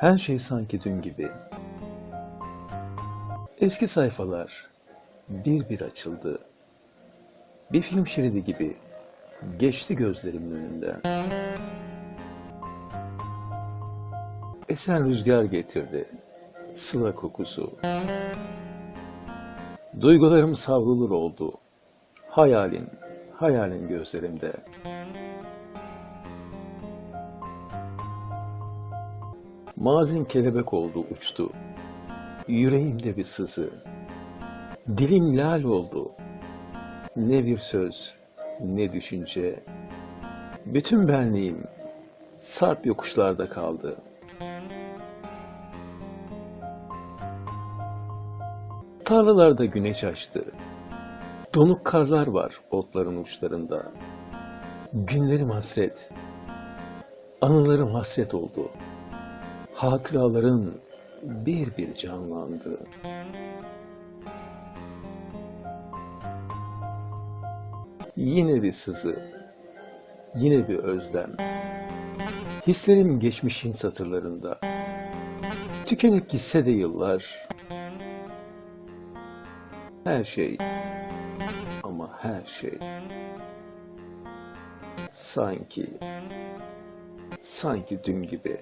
Her şey sanki dün gibi. Eski sayfalar bir bir açıldı. Bir film şeridi gibi geçti gözlerimin önünden. Esen rüzgar getirdi sıla kokusu. Duygularım savrulur oldu. Hayalin, hayalin gözlerimde. Mazim kelebek oldu uçtu. Yüreğimde bir sızı. Dilim lal oldu. Ne bir söz, ne düşünce. Bütün benliğim sarp yokuşlarda kaldı. Tarlalarda güneş açtı. Donuk karlar var otların uçlarında. Günlerim hasret. Anılarım hasret oldu. Hatıraların bir bir canlandı. Yine bir sızı, yine bir özlem. Hislerim geçmişin satırlarında. Tükenip gitse de yıllar, her şey ama her şey sanki sanki dün gibi.